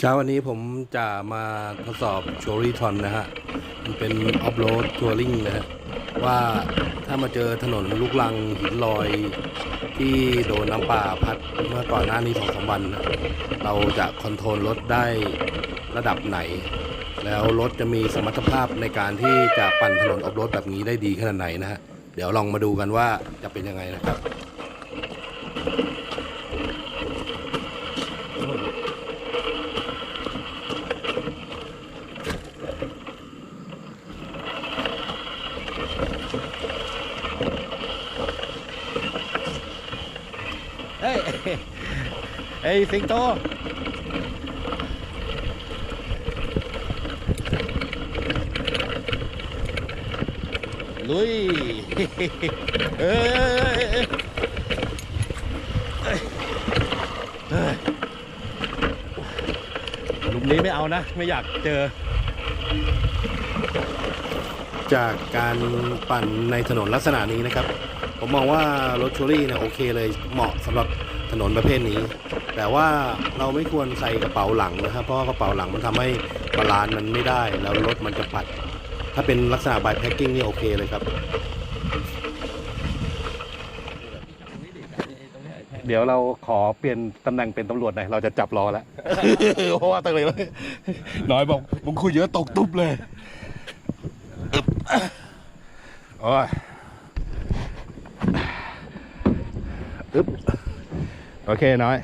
เช้าวันนี้ผมจะมาทดสอบโชรี่ทอนนะฮะ มันเป็นออฟโรดทัวริงนะฮะ ว่าถ้ามาเจอถนนลูกลังหินลอย ที่โดนน้ำป่าพัดเมื่อก่อนหน้านี้สองสามวันนะเราจะคอนโทรลรถได้ระดับไหน แล้วรถจะมีสมรรถภาพในการที่จะปั่นถนนออฟโรดแบบนี้ได้ดีขนาดไหนนะฮะ เดี๋ยวลองมาดูกันว่าจะเป็นยังไงนะครับ เฮ้ยเฮ้ยสิงโตลุยเอ้ยเฮ้ยหลุมนี้ไม่เอานะ ไม่อยากเจอ จากการปั่นในถนนลักษณะนี้นะครับ ผมมองว่ารถชูรี่เนี่ยโอเคเลยเหมาะสำหรับถนนประเภทนี้ แต่ว่าเราไม่ควรใส่กระเป๋าหลังนะครับ เพราะว่ากระเป๋าหลังมันทำให้บาลานซ์มันไม่ได้ แล้วรถมันจะปัด ถ้าเป็นลักษณะบายแพ็กกิ้งนี่โอเคเลยครับ เดี๋ยวเราขอเปลี่ยนตำแหน่งเป็นตำรวจหน่อยเราจะจับรอแล้วเพราะว่าตั้งเลยน้อยบอกมึงคุยเยอะตกตุ๊บเลยอึ๊บโอ้ย อึ๊บโอเคน้อย